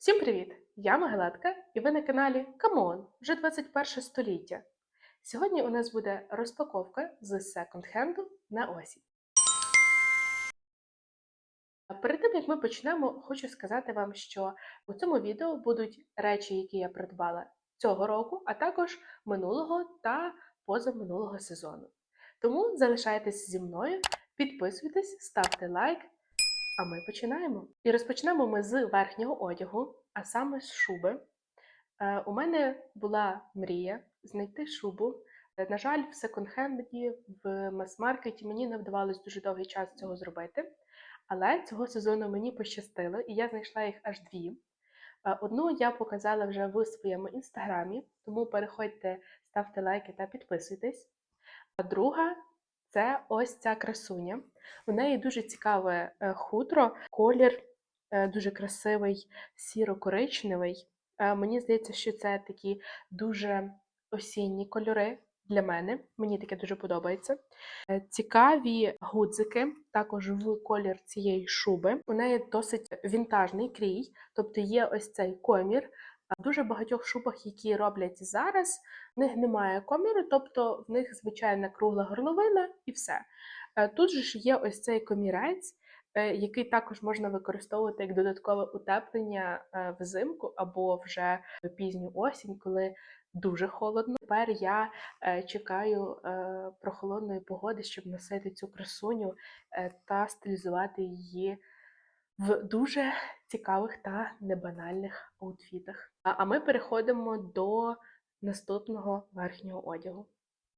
Всім привіт! Я Магелатка, і ви на каналі Камон, вже 21 століття. Сьогодні у нас буде розпаковка з секонд-хенду на осінь. Перед тим як ми почнемо, хочу сказати вам, що у цьому відео будуть речі, які я придбала цього року, а також минулого та позаминулого сезону. Тому залишайтесь зі мною, підписуйтесь, ставте лайк, а ми починаємо. І розпочнемо ми з верхнього одягу, а саме з шуби. Е, У мене була мрія знайти шубу. Е, На жаль, в секонд-хенді, в мас-маркеті мені не вдавалось дуже довгий час цього зробити. Але цього сезону мені пощастило, і я знайшла їх аж дві. Е, Одну я показала вже в своєму інстаграмі, тому переходьте, ставте лайки та підписуйтесь. А друга це ось ця красуня. У неї дуже цікаве е, хутро, колір е, дуже красивий, сіро-коричневий. Е, Мені здається, що це такі дуже осінні кольори для мене. Мені таке дуже подобається. Цікаві гудзики, також в колір цієї шуби. У неї досить вінтажний крій, тобто є ось цей комір. В дуже багатьох шубах, які роблять зараз, в них немає коміру, тобто в них звичайна кругла горловина і все. Е, Тут же ж є ось цей комірець, е, який також можна використовувати як додаткове утеплення е, взимку або вже пізню осінь, коли дуже холодно. Тепер я чекаю прохолодної погоди, щоб носити цю красуню та стилізувати її в дуже цікавих та небанальних аутфітах. А ми переходимо до наступного верхнього одягу.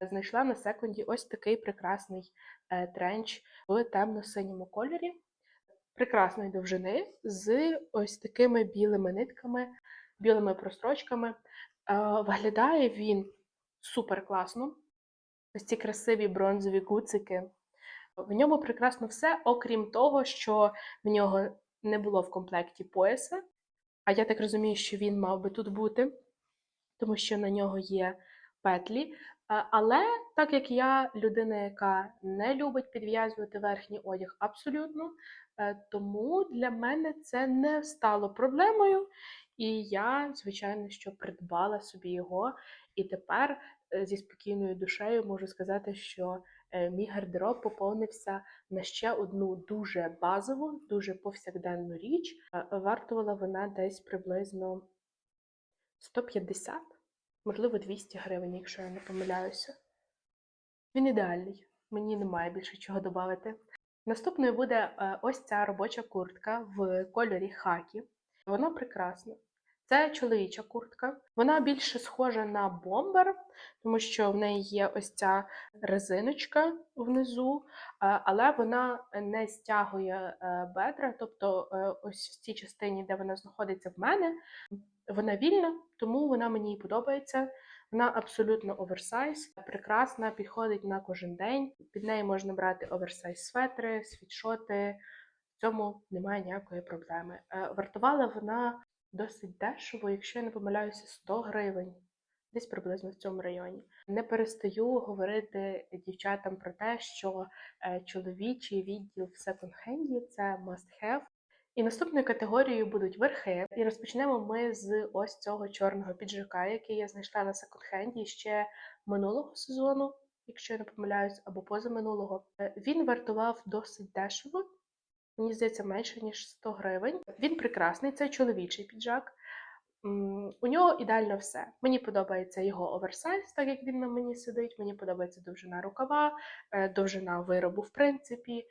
Знайшла на секунді ось такий прекрасний е, тренч в темно-синьому кольорі, прекрасної довжини з ось такими білими нитками, білими прострочками. Е, Виглядає він супер класно. Ось ці красиві бронзові гуцики. В ньому прекрасно все, окрім того, що в нього не було в комплекті пояса. А я так розумію, що він мав би тут бути, тому що на нього є петлі. Але так як я людина, яка не любить підв'язувати верхній одяг абсолютно, е, тому для мене це не стало проблемою. І я, звичайно, що придбала собі його. І тепер е, зі спокійною душею можу сказати, що мій гардероб поповнився на ще одну дуже базову, дуже повсякденну річ. Е, Вартувала вона десь приблизно 150, можливо, 200 гривень, якщо я не помиляюся. Він ідеальний, мені немає більше чого додати. Наступною буде е, ось ця робоча куртка в кольорі хакі. Вона прекрасна. Це чоловіча куртка. Вона більше схожа на бомбер, тому що в неї є ось ця резиночка внизу, е, але вона не стягує е, бедра, тобто е, ось в цій частині, де вона знаходиться в мене, вона вільна, тому вона мені подобається. Вона абсолютно оверсайз, прекрасна, підходить на кожен день. Під неї можна брати оверсайз светри, світшоти. В цьому немає ніякої проблеми. Вартувала вона досить дешево, якщо я не помиляюся, 100 гривень, десь приблизно в цьому районі. Не перестаю говорити дівчатам про те, що е, чоловічий відділ в секонд-хенді це must have. І наступною категорією будуть верхи. І розпочнемо ми з ось цього чорного піджака, який я знайшла на секонд-хенді ще минулого сезону, якщо я не помиляюсь, або позаминулого. Е, Він вартував досить дешево, мені здається, менше ніж 100 гривень. Він прекрасний, це чоловічий піджак. У нього ідеально все. Мені подобається його оверсайз, так як він на мені сидить. Мені подобається довжина рукава, е, довжина виробу, в принципі.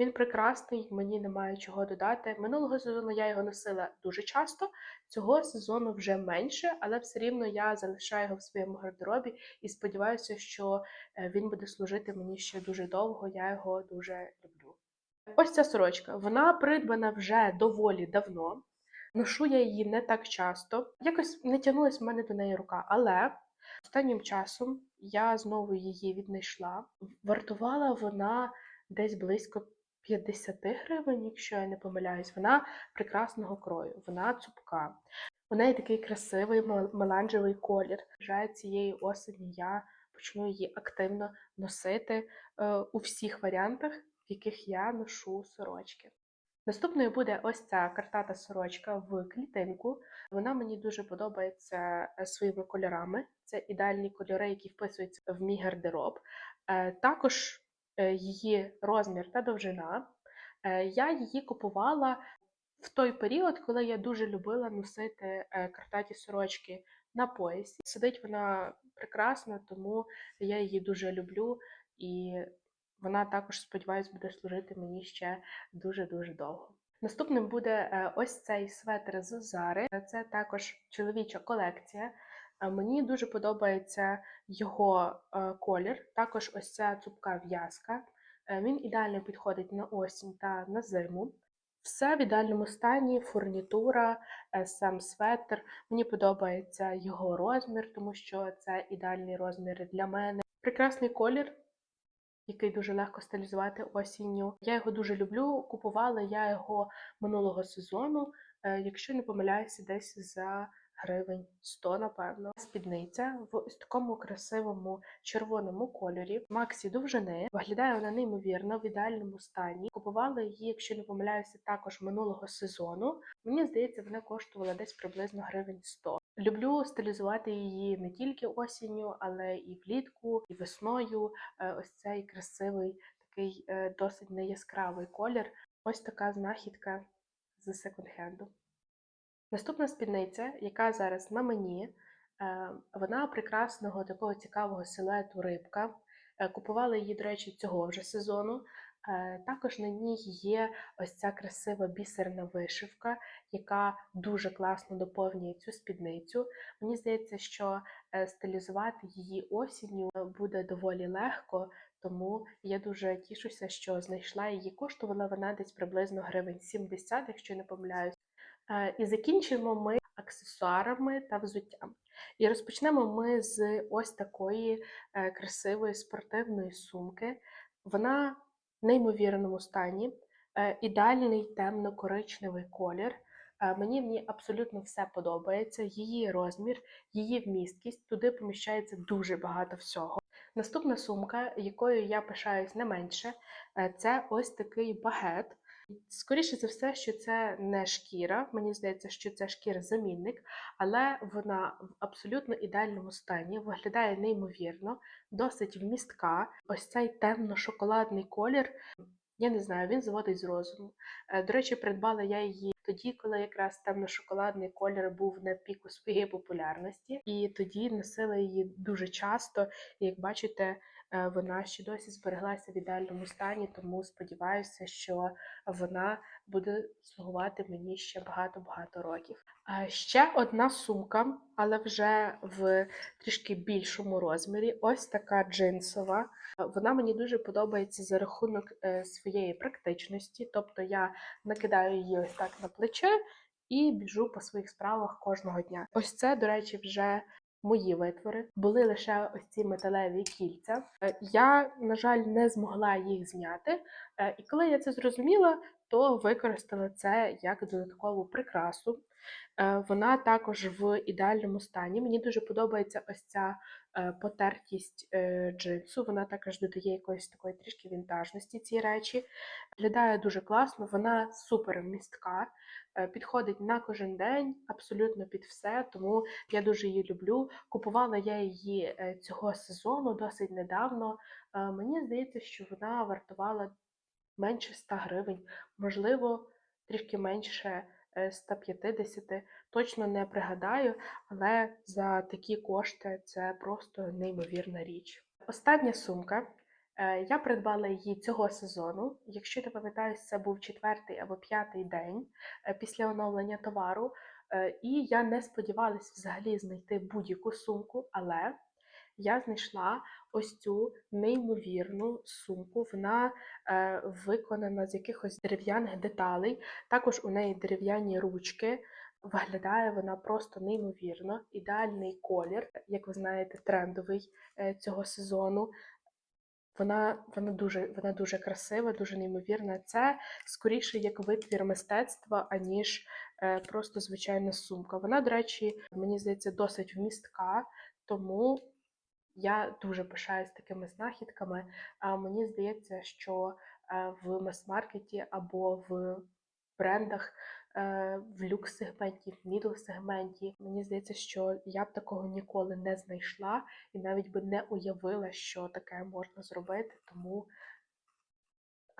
Він прекрасний, мені немає чого додати. Минулого сезону я його носила дуже часто, цього сезону вже менше, але все рівно я залишаю його в своєму гардеробі і сподіваюся, що е, він буде служити мені ще дуже довго. Я його дуже люблю. Ось ця сорочка. Вона придбана вже доволі давно. Ношу я її не так часто. Якось не тягнулась в мене до неї рука, але останнім часом я знову її віднайшла. Вартувала вона десь близько 50 гривень, якщо я не помиляюсь. Вона прекрасного крою, вона цупка. У неї такий красивий мел- меланжевий колір. Вже цієї осені я почну її активно носити е, у всіх варіантах, яких я ношу сорочки. Наступною буде ось ця картата сорочка в клітинку. Вона мені дуже подобається е, своїми кольорами. Це ідеальні кольори, які вписуються в мій гардероб. Е, Також е, її розмір та довжина. Я її купувала в той період, коли я дуже любила носити картаті сорочки на поясі. Сидить вона прекрасно, тому я її дуже люблю, і вона також, сподіваюсь, буде служити мені ще дуже-дуже довго. Наступним буде е, ось цей светр з Зари. Це також чоловіча колекція. Е, Мені дуже подобається його е, колір. Також ось ця цупка в'язка. Він ідеально підходить на осінь та на зиму. Все в ідеальному стані, фурнітура, сам светр. Мені подобається його розмір, тому що це ідеальний розмір для мене. Прекрасний колір, який дуже легко стилізувати осінню. Я його дуже люблю. Купувала я його минулого сезону, е, якщо не помиляюся, десь за гривень 100, напевно. Спідниця в ось такому красивому червоному кольорі. Максі довжини. Виглядає вона неймовірно в ідеальному стані. Купувала її, якщо не помиляюся, також минулого сезону. Мені здається, вона коштувала десь приблизно гривень 100. Люблю стилізувати її не тільки осінню, але і влітку, і весною. Е, Ось цей красивий, такий е, досить неяскравий колір. Ось така знахідка з секонд-хенду. Наступна спідниця, яка зараз на мені, е, вона прекрасного такого цікавого силуету рибка. Купувала її, до речі, цього вже сезону. Е, Також на ній є ось ця красива бісерна вишивка, яка дуже класно доповнює цю спідницю. Мені здається, що е, стилізувати її осінню буде доволі легко, тому я дуже тішуся, що знайшла її. Коштувала вона десь приблизно гривень 70, якщо не помиляюсь. Е, І закінчимо ми аксесуарами та взуттям. І розпочнемо ми з ось такої е, красивої спортивної сумки. Вона неймовірному стані, е, ідеальний темно-коричневий колір. Е, Мені в ній абсолютно все подобається. Її розмір, її вмісткість, туди поміщається дуже багато всього. Наступна сумка, якою я пишаюсь не менше, е, це ось такий багет. Скоріше за все, що це не шкіра. Мені здається, що це шкіра-замінник, але вона в абсолютно ідеальному стані, виглядає неймовірно, досить вмістка. Ось цей темно-шоколадний колір. Я не знаю, він зводить з розуму. Е, До речі, придбала я її тоді, коли якраз темно-шоколадний колір був на піку своєї популярності, і тоді носила її дуже часто. І як бачите, вона ще досі збереглася в ідеальному стані, тому сподіваюся, що вона буде слугувати мені ще багато-багато років. Ще одна сумка, але вже в трішки більшому розмірі. Ось така джинсова. Вона мені дуже подобається за рахунок е, своєї практичності, тобто я накидаю її ось так на плече і біжу по своїх справах кожного дня. Ось це, до речі, вже мої витвори. Були лише ось ці металеві кільця. Е, Я, на жаль, не змогла їх зняти. Е, І коли я це зрозуміла, то використала це як додаткову прикрасу. Е, Вона також в ідеальному стані. Мені дуже подобається ось ця е, потертість е, джинсу. Вона також додає якоїсь такої трішки вінтажності цій речі. Виглядає дуже класно, вона супер містка, підходить на кожен день, абсолютно під все, тому я дуже її люблю. Купувала я її цього сезону досить недавно. Мені здається, що вона вартувала менше 100 гривень, можливо, трішки менше е, 150, точно не пригадаю, але за такі кошти це просто неймовірна річ. Остання сумка. Е, Я придбала її цього сезону. Якщо не пам'ятаю, це був четвертий або п'ятий день е, після оновлення товару. Е, І я не сподівалася взагалі знайти будь-яку сумку, але я знайшла ось цю неймовірну сумку. Вона е, виконана з якихось дерев'яних деталей. Також у неї дерев'яні ручки. Виглядає вона просто неймовірно. Ідеальний колір, як ви знаєте, трендовий е, цього сезону. Вона, вона, дуже, вона дуже красива, дуже неймовірна. Це скоріше як витвір мистецтва, аніж е, просто звичайна сумка. Вона, до речі, мені здається, досить вмістка, тому я дуже пишаюсь такими знахідками. А мені здається, що е, в мас-маркеті або в брендах е, в люкс-сегменті, в мідл-сегменті. Мені здається, що я б такого ніколи не знайшла і навіть би не уявила, що таке можна зробити. Тому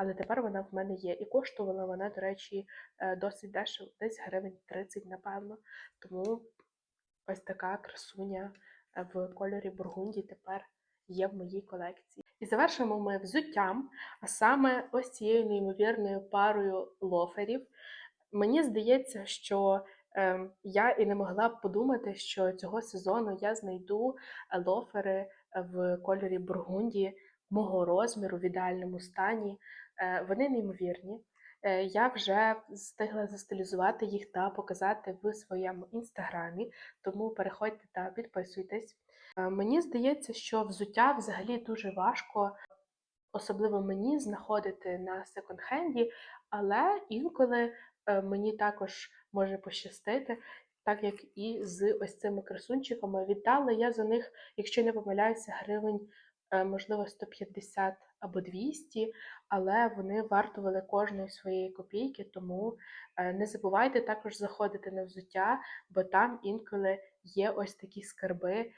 але тепер вона в мене є. І коштувала вона, до речі, е, досить дешево, десь гривень 30, напевно. Тому ось така красуня в кольорі бургунді тепер є в моїй колекції. І завершимо ми взуттям, а саме ось цією неймовірною парою лоферів. Мені здається, що е, я і не могла б подумати, що цього сезону я знайду е, лофери в кольорі бургунді мого розміру в ідеальному стані. Е, вони неймовірні. Е, Я вже встигла застилізувати їх та показати в своєму інстаграмі, тому переходьте та підписуйтесь. Е, Мені здається, що взуття взагалі дуже важко, особливо мені, знаходити на секонд-хенді, але інколи е, мені також може пощастити, так як і з ось цими красунчиками. Віддала я за них, якщо не помиляюся, гривень, можливо, 150 або 200, але вони вартували кожної своєї копійки, тому е, не забувайте також заходити на взуття, бо там інколи є ось такі скарби,